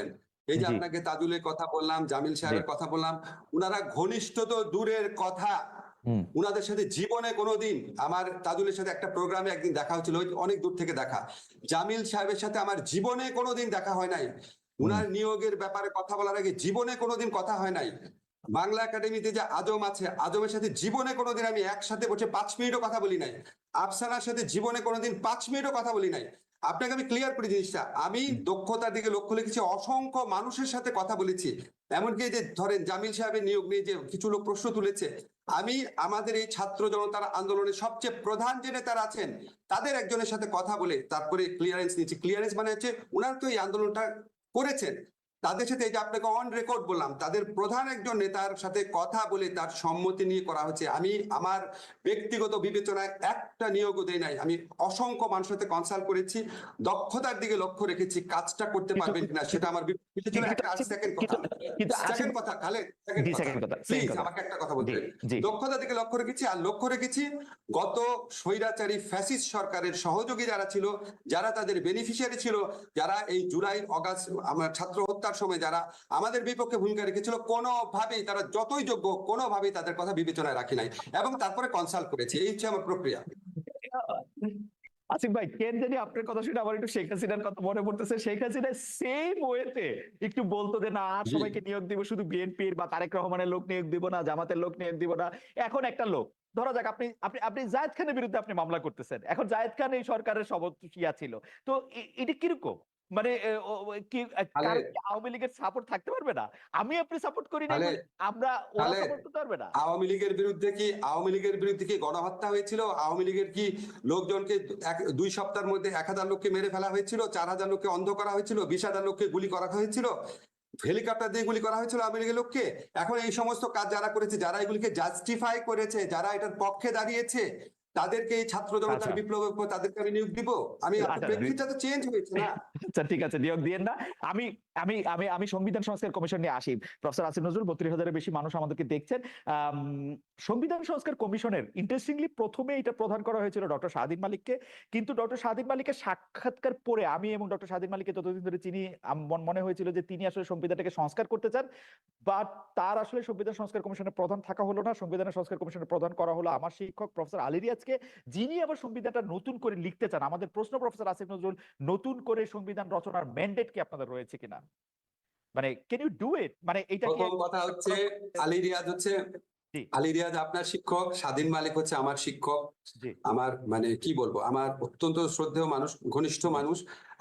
করলেন এই যে আপনাকে তাজুলের কথা বললাম জামিল সাহেবের কথা বললাম উনারা ঘনিষ্ঠ তো দূরের কথা। উনাদের সাথে জীবনে কোনোদিন আমার তাজুলের সাথে একটা প্রোগ্রামে একদিন দেখা হচ্ছিল ওই অনেক দূর থেকে দেখা। জামিল সাহেবের সাথে আমার জীবনে কোনোদিন দেখা হয় নাই। উনার নিয়োগের ব্যাপারে কথা বলার আগে জীবনে কোনোদিন কথা হয় নাই। বাংলা একাডেমিতে যে আজম আছে আজমের সাথে জীবনে কোনোদিন আমি একসাথে বসে পাঁচ মিনিটও কথা বলি নাই। আফসানার সাথে জীবনে কোনোদিন পাঁচ মিনিটও কথা বলি নাই। আপনাকে আমি ক্লিয়ার করি জিনিসটা। আমি দক্ষতার দিকে লক্ষ্য রেখেছি অসংখ্য মানুষের সাথে কথা বলেছি। এমনকি যে ধরেন জামিল সাহেবের নিয়োগ নিয়ে যে কিছু লোক প্রশ্ন তুলেছে আমি আমাদের এই ছাত্র জনতার আন্দোলনের সবচেয়ে প্রধান যে নেতারা আছেন তাদের একজনের সাথে কথা বলে তারপরে ক্লিয়ারেন্স নিয়েছি। ক্লিয়ারেন্স মানে হচ্ছে ওনার তো এই আন্দোলনটা করেছেন। তাদের সাথে এই যে আপনাকে অন রেকর্ড বললাম তাদের প্রধান একজন নেতার সাথে কথা বলে তার সম্মতি নিয়ে করা হচ্ছে। আমি আমার ব্যক্তিগত বিবেচনায় একটা নিয়োগও দেই নাই। আমি অসংখ্য মানুষের সাথে কনসাল্ট করেছি দক্ষতার দিকে লক্ষ্য রেখেছি কাজটা করতে পারবেন কিনা সেটা আমার একটা সেকেন্ড কথা। সেকেন্ড কথা। সেকেন্ড কথা। প্লিজ আমাকে একটা কথা বলতে জি দিন। জি। দক্ষতা দিকে লক্ষ্য রেখেছি আর লক্ষ্য রেখেছি গত স্বৈরাচারী ফ্যাসিস্ট সরকারের সহযোগী যারা ছিল যারা তাদের বেনিফিশিয়ারি ছিল যারা এই জুলাই অগাস্ট আমার ছাত্র হত্যার সময় যারা আমাদের বিপক্ষে ভূমিকা রেখেছিল কোনোভাবেই তারা যতই যোগ্য কোনোভাবেই তাদের কথা বিবেচনায় রাখি নাই এবং তারপরে কনসাল্ট করেছি। এই হচ্ছে আমার প্রক্রিয়া। আসিফ ভাই কেন জানি আপনার কথা শুনে আমার একটু শেখ হাসিনার কথা মনে পড়তেছে। শেখ হাসিনা সেম ওয়েতে একটু বলতো যে না আর সবাইকে নিয়োগ দিব শুধু বিএনপির বা তারেক রহমানের লোক নিয়োগ দিব না জামাতের লোক নিয়োগ দিব না। এখন একটা লোক ধরা যাক আপনি আপনি আপনি জায়েদ খানের বিরুদ্ধে আপনি মামলা করতেছেন। এখন জায়েদ খান এই সরকারের সবকিয়া ছিল। তো এটা কীরকম? মানে। কি আওয়ামী লীগের সাপোর্ট থাকতে পারবে না? আমি আপনি সাপোর্ট করি না আমরা ওরা সাপোর্ট করতে পারবে না। আওয়ামী লীগের বিরুদ্ধে কি আওয়ামী লীগের বিরুদ্ধে কি গণহত্যা হয়েছিল? আওয়ামী লীগের কি লোকজনকে দুই সপ্তাহের মধ্যে এক হাজার লোককে মেরে ফেলা হয়েছিল? চার হাজার লোককে অন্ধ করা হয়েছিল? বিশ হাজার লোককে গুলি করা হয়েছিল? হেলিকপ্টার দিয়ে গুলি করা হয়েছিল আওয়ামী লীগের লোককে? এখন এই সমস্ত কাজ যারা করেছে যারা এগুলিকে জাস্টিফাই করেছে যারা এটার পক্ষে দাঁড়িয়েছে তাদেরকে এই ছাত্র জনতার আচ্ছা। বিপ্লবের পর তাদেরকে আমি নিয়োগ দিব। আমি প্রেক্ষিতটা তো চেঞ্জ হয়েছে না। আচ্ছা ঠিক আছে নিয়োগ দিয়েন না। আমি আমি আমি আমি সংবিধান সংস্কার কমিশন নিয়ে আসি। প্রফেসর আসিফ নজরুল বত্রিশ হাজারের বেশি মানুষ আমাদেরকে দেখছেন। সংবিধান সংস্কার কমিশনের ইন্টারেস্টিংলি প্রথমে এটা প্রদান করা হয়েছিল ডক্টর শাহদিন মালিককে। কিন্তু ডক্টর শাহদিন মালিকের সাক্ষাৎকার পরে আমি এবং ডক্টর শাহদিন মালিককে যতদিন ধরে চিনি মনে হয়েছিল যে তিনি আসলে সংবিধানটাকে সংস্কার করতে চান। বাট তার আসলে সংবিধান সংস্কার কমিশনের প্রধান থাকা হলো না। সংবিধানের সংস্কার কমিশনের প্রধান করা হলো আমার শিক্ষক প্রফেসর আলী রিয়াজকে যিনি আবার সংবিধানটা নতুন করে লিখতে চান আমাদের প্রশ্ন প্রফেসর আসিফ নজরুল নতুন করে সংবিধান রচনার ম্যান্ডেট কি আপনাদের রয়েছে কিনা? মানে ক্যান ইউ ডু ইট মানে এটা কি কথা হচ্ছে আলী রিয়াজ হচ্ছে আলী রিয়াজ আপনার শিক্ষক স্বাধীন মালিক হচ্ছে আমার শিক্ষক। আমার মানে কি বলব? আমার অত্যন্ত শ্রদ্ধেয় মানুষ ঘনিষ্ঠ মানুষ।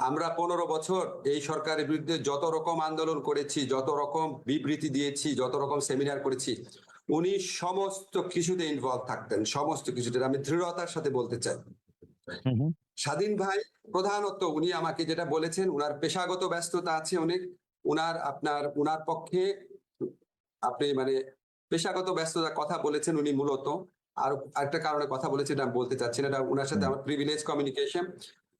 আমরা পনেরো বছর এই সরকারের বিরুদ্ধে যত রকম আন্দোলন করেছি যত রকম বিবৃতি দিয়েছি যত রকম সেমিনার করেছি উনি সমস্ত কিছুতে ইনভলভ থাকতেন সমস্ত কিছুতে। আমি দৃঢ়তার সাথে বলতে চাই। স্বাধীন ভাই প্রধানত উনি আমাকে যেটা বলেছেন উনার পেশাগত ব্যস্ততা আছে অনেক। উনার আপনার উনার পক্ষে আপনি মানে পেশাগত ব্যস্ততার কথা বলেছেন উনি মূলত। আর একটা কারণে কথা বলেছেন আমি বলতে চাচ্ছি না এটা উনার সাথে আমার প্রিভিলেজ কমিউনিকেশন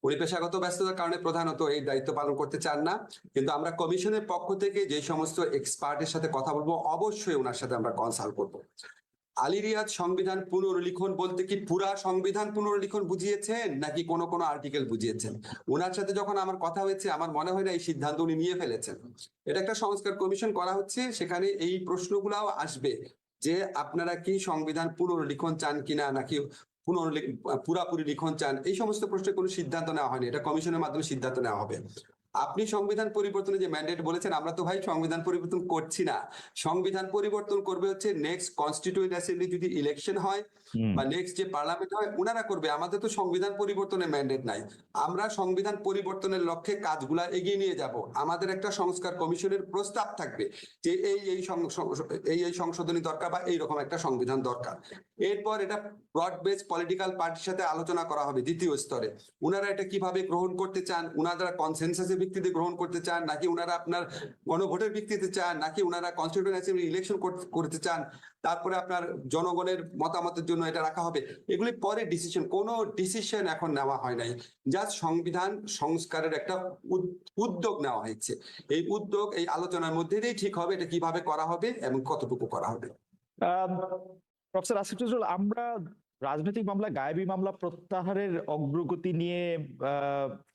উনি পেশাগত ব্যস্ততার কারণে প্রধানত এই দায়িত্ব পালন করতে চান না। কিন্তু আমরা কমিশনের পক্ষ থেকে যে সমস্ত এক্সপার্টের সাথে কথা বলব, অবশ্যই ওনার সাথে আমরা কনসাল্ট করব। আলী রিয়াজ সংবিধান পুনর্লিখন বলতে কি পুরা সংবিধান পুনর্লিখন বুঝিয়েছেন, নাকি কোনো কোনো আর্টিকেল বুঝিয়েছেন? ওনার সাথে যখন আমার কথা হয়েছে, আমার মনে হয় না এই সিদ্ধান্ত উনি নিয়ে ফেলেছেন। এটা একটা সংস্কার কমিশন করা হচ্ছে, সেখানে এই প্রশ্নগুলাও আসবে যে আপনারা কি সংবিধান পুনর্লিখন চান কিনা, নাকি পুনর্লি পুরাপুরি লিখন চান। এই সমস্ত প্রশ্নে কোনো সিদ্ধান্ত নেওয়া হয়নি। এটা কমিশনের মাধ্যমে সিদ্ধান্ত নেওয়া হবে। আপনি সংবিধান পরিবর্তনে যে ম্যান্ডেট বলেছেন আমরা তো ভাই সংবিধান পরিবর্তন করছি না। সংবিধান পরিবর্তন করবে হচ্ছে নেক্সট কনস্টিটিউয়েন্ট অ্যাসেম্বলি যদি ইলেকশন হয় বা নেক্সট যে পার্লামেন্ট হয় ওনারা করবে। আমাদের তো সংবিধান পরিবর্তনের ম্যান্ডেট নাই। আমরা সংবিধান পরিবর্তনের লক্ষ্যে কাজগুলা এগিয়ে নিয়ে যাব। আমাদের একটা সংস্কার কমিশনের প্রস্তাব থাকবে যে এই এই এই এই সংশোধনী দরকার বা এইরকম একটা সংবিধান দরকার। এরপর এটা ব্রড বেস পলিটিক্যাল পার্টির সাথে আলোচনা করা হবে দ্বিতীয় স্তরে। উনারা এটা কীভাবে গ্রহণ করতে চান উনারা কনসেনসাসের ভিত্তিতে গ্রহণ করতে চান, নাকি উনারা আপনার গণভোটের ভিত্তিতে চান, নাকি কনস্টিটিউন্ট অ্যাসেম্বলি ইলেকশন করতে চান, তারপরে আপনার জনগণের মতামতের জন্য এটা রাখা হবে, এগুলি পরে ডিসিশন কোনো ডিসিশন এখন নেওয়া হয় নাই। জাস্ট সংবিধান সংস্কারের একটা উদ্যোগ নেওয়া হয়েছে। এই উদ্যোগ, এই আলোচনার মধ্যে দিয়েই ঠিক হবে এটা কীভাবে করা হবে এবং কতটুকু করা হবে। আমরা রাজনৈতিক মামলা, গায়েবী মামলা প্রত্যাহারের অগ্রগতি নিয়ে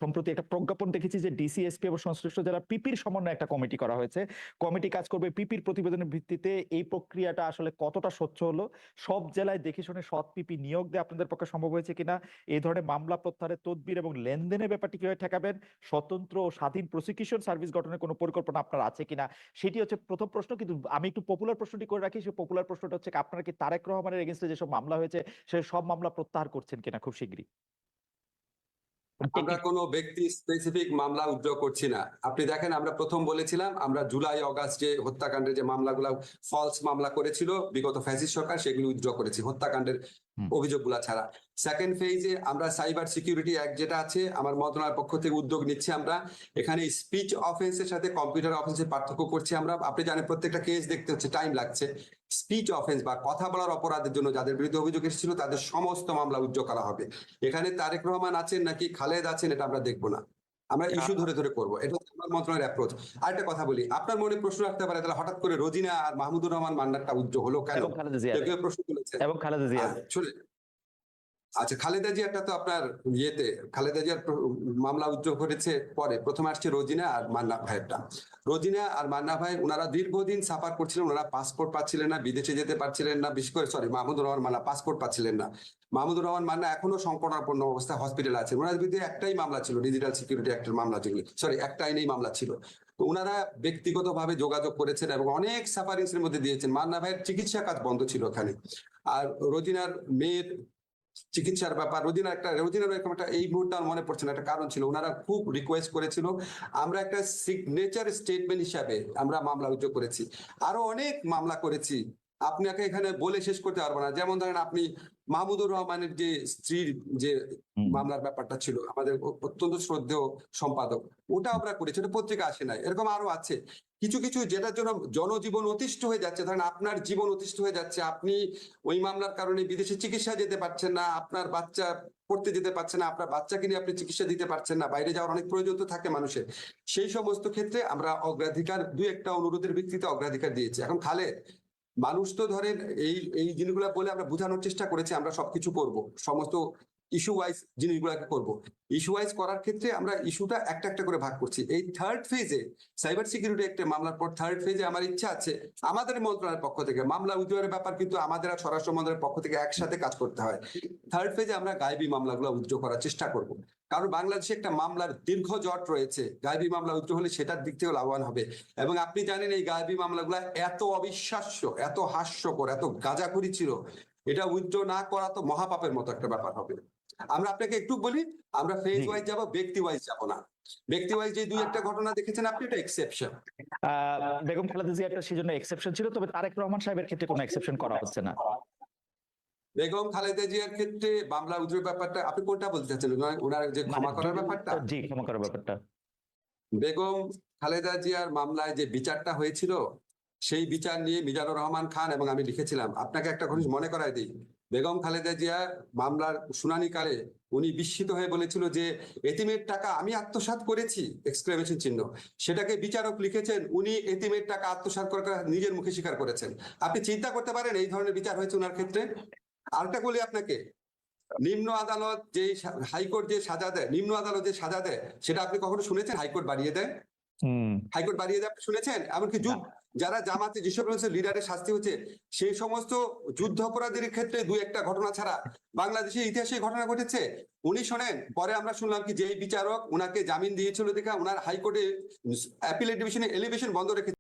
সম্প্রতি একটা প্রজ্ঞাপন দেখেছি যে ডিসিএসপি এবং সংশ্লিষ্ট যারা পিপির সমন্বয়ে একটা কমিটি করা হয়েছে। কমিটি কাজ করবে পিপির প্রতিবেদনের ভিত্তিতে। এই প্রক্রিয়াটা আসলে কতটা স্বচ্ছ হলো? সব জেলায় দেখে শুনে সৎ পিপি নিয়োগ দেওয়া আপনাদের পক্ষে সম্ভব হয়েছে কিনা? এই ধরনের মামলা প্রত্যাহারের তদবির এবং লেনদেনের ব্যাপারটি কীভাবে ঠেকাবেন? স্বতন্ত্র ও স্বাধীন প্রসিকিউশন সার্ভিস গঠনের কোনো পরিকল্পনা আপনার আছে কিনা? সেটি হচ্ছে প্রথম প্রশ্ন, কিন্তু আমি একটু পপুলার প্রশ্নটি করে রাখি। সেই পপুলার প্রশ্নটা হচ্ছে আপনারা কি তারেক রহমানের এগেনস্টে যেসব মামলা হয়েছে সে সব মামলা প্রত্যাহার করছেন কিনা খুব শীঘ্রই আমরা কোনো ব্যক্তি স্পেসিফিক মামলা উদ্যোগ করছি না আপনি দেখেন আমরা প্রথম বলেছিলাম আমরা জুলাই অগাস্ট যে হত্যাকাণ্ডের যে মামলাগুলো ফলস মামলা করেছিল বিগত ফ্যাসিস সরকার সেগুলি উদ্যোগ করেছি হত্যাকাণ্ডের। অভিযোগগুলো ছাড়া। সেকেন্ড ফেজে আমরা সাইবার সিকিউরিটি অ্যাক্ট যেটা আছে, আমার মন্ত্রণালয়ের পক্ষ থেকে উদ্যোগ নিচ্ছি আমরা। এখানে স্পিচ অফেন্সের সাথে কম্পিউটার অফেন্সের পার্থক্য করছি আমরা। আপনি জানেন প্রত্যেকটা কেস দেখতে হচ্ছে টাইম লাগছে। স্পিচ অফেন্স বা কথা বলার অপরাধের জন্য যাদের বিরুদ্ধে অভিযোগ এসেছিল, তাদের সমস্ত মামলা উজ্জ্ব করা হবে। এখানে তারেক রহমান আছেন নাকি খালেদ আছেন, এটা আমরা দেখব না। আমরা ইস্যু ধরে ধরে করব। এটা আমার মন্ত্রণালয়ের অ্যাপ্রোচ আরেকটা কথা বলি আপনার মনে প্রশ্ন রাখতে পারে তাহলে হঠাৎ করে রোজিনা আর মাহমুদুর রহমান মান্নারটা উজ্জ্বল হলো কেন? প্রশ্ন তুলেছে এবং খালেদা জিয়া। আচ্ছা খালেদা জিয়াটা তো আপনার ইয়েতে, খালেদা জিয়ার মামলা উদ্যোগ করেছে পরে, প্রথমে আসছে রোজিনা আর মান্না ভাইয়েরটা। রোজিনা আর মান্না ভাই, ওনারা দীর্ঘদিন সাফার করছিলেন, ওনারা পাসপোর্ট পাচ্ছিলেন না, বিদেশে যেতে পারছিলেন না, বিশেষ করে সরি মাহমুদুর রহমান মান্না, পাসপোর্ট পাচ্ছিলেন না। মাহমুদুর রহমান মান্না এখনও সংকটাপন্ন অবস্থায় হসপিটালে আছেন ওনার বিরুদ্ধে একটাই মামলা ছিল ডিজিটাল সিকিউরিটি অ্যাক্টের মামলা যেগুলি। সরি একটা আইনেই মামলা ছিল। তো ওনারা ব্যক্তিগতভাবে যোগাযোগ করেছেন এবং অনেক সাফারিংস এর মধ্যে দিয়েছেন। মান্না ভাইয়ের চিকিৎসা কাজ বন্ধ ছিল ওখানে। আর রোজিনার মেয়ের চিকিৎসার ব্যাপার। রোজিনার একটা রোজিনার এরকম একটা এই মুহূর্তে আমার মনে পড়ছে না একটা কারণ ছিল। ওনারা খুব রিকোয়েস্ট করেছিল আমরা একটা সিগনেচার স্টেটমেন্ট হিসাবে আমরা মামলা উদ্যোগ করেছি। আরও অনেক মামলা করেছি। আপনাকে এখানে বলে শেষ করতে পারব না। যেমন ধরেন আপনি মাহমুদুর রহমানের যে স্ত্রীর যে মামলার ব্যাপারটা ছিল আমাদের অত্যন্ত শ্রদ্ধেয় সম্পাদক ওটা আমরা করেছি। ওটা পত্রিকা আসে নাই। এরকম আরও আছে। কিছু কিছু যেটার জন্য জনজীবন অতিষ্ঠ হয়ে যাচ্ছে, ধরেন আপনার জীবন অতিষ্ঠ হয়ে যাচ্ছে, আপনি ওই মামলার কারণে বিদেশে চিকিৎসা যেতে পারছেন না, আপনার বাচ্চা পড়তে যেতে পারছে না, আপনার বাচ্চাকে নিয়ে আপনি চিকিৎসা দিতে পারছেন না, বাইরে যাওয়ার অনেক প্রয়োজন তো থাকে মানুষের। সেই সমস্ত ক্ষেত্রে আমরা অগ্রাধিকার দুই একটা অনুরোধের ভিত্তিতে অগ্রাধিকার দিয়েছি। এখন খালে মানুষ তো ধরেন এই এই জিনিসগুলো বলে আমরা বোঝানোর চেষ্টা করেছি, আমরা সবকিছু করব। সমস্ত ইস্যু ওয়াইজ জিনিসগুলোকে করব। ইস্যু ওয়াইজ করার ক্ষেত্রে আমরা ইস্যুটা একটা একটা করে ভাগ করছি। এই থার্ড ফেজে সাইবার সিকিউরিটি একটা মামলার পর থার্ড ফেজে আমার ইচ্ছা আছে আমাদের মন্ত্রণালয়ের পক্ষ থেকে, মামলা উদ্যোগের ব্যাপার কিন্তু আমাদের আর স্বরাষ্ট্র মন্ত্রণালয়ের পক্ষ থেকে একসাথে কাজ করতে হয়। থার্ড ফেজে আমরা গায়েবী মামলাগুলো উদ্যোগ করার চেষ্টা করব। কারণ বাংলাদেশে একটা মামলার দীর্ঘ জট রয়েছে। গায়েবী মামলা উদ্যোগ হলে সেটার দিক থেকেও লাভবান হবে। এবং আপনি জানেন এই গায়েবী মামলাগুলো এত অবিশ্বাস্য, এত হাস্যকর, এত গাজাখুরি ছিল। এটা উইথড্র না করা তো মহাপাপের মতো একটা ব্যাপার হবে। আমরা আপনাকে একটু বলি আমরা ফেজ ওয়াইজ যাব ব্যক্তি ওয়াইজ যাব না। ব্যক্তি ওয়াইজ যে দুই একটা ঘটনা দেখেছেন আপনি এটা এক্সেপশন বেগম খালেদা জিয়া একটা সেজন্য এক্সেপশন ছিল তবে তারেক রহমান সাহেবের ক্ষেত্রে কোনো এক্সেপশন করা হচ্ছে না। বেগম খালেদা জিয়ার ক্ষেত্রে মামলা উদ্যোগের ব্যাপারটা আপনি কোনটা বলতে চাচ্ছেন ওনার- ওনার যে ক্ষমা মানে করার ব্যাপারটা? জি ক্ষমা করার ব্যাপারটা। বেগম খালেদা জিয়ার মামলায় যে বিচারটা হয়েছিল সেই বিচার নিয়ে মিজানুর রহমান খান এবং আমি লিখেছিলাম আপনাকে একটা জিনিস মনে করায় দিই। বেগম খালেদা জিয়া মামলার শুনানিকালে উনি বিস্মিত হয়ে বলেছিল যে, এতিমের টাকা আমি আত্মসাৎ করেছি এক্সক্লেমেশন চিহ্ন। সেটাকে বিচারক লিখেছেন, উনি এতিমের টাকা আত্মসাৎ করে নিজের মুখে স্বীকার করেছেন। আপনি চিন্তা করতে পারেন, এই ধরনের বিচার হয়েছে ওনার ক্ষেত্রে। আরেকটা বলি আপনাকে, নিম্ন আদালত যে হাইকোর্ট যে সাজা দেয়, নিম্ন আদালত যে সাজা দেয়, সেটা আপনি কখনো শুনেছেন? হাইকোর্ট বাড়িয়ে দেয়? হাইকোর্ট বাড়িয়ে আপনি শুনেছেন? এমনকি যুগ যারা জামাতে যেসব লিডারের শাস্তি হচ্ছে। সেই সমস্ত যুদ্ধ অপরাধীর ক্ষেত্রে দুই একটা ঘটনা ছাড়া বাংলাদেশের ইতিহাসে ঘটনা ঘটেছে। উনি শোনেন পরে আমরা শুনলাম কি যে বিচারক উনাকে জামিন দিয়েছিল দেখে উনার হাইকোর্টে অ্যাপিলেট ডিভিশনে এলিভেশন বন্ধ রেখে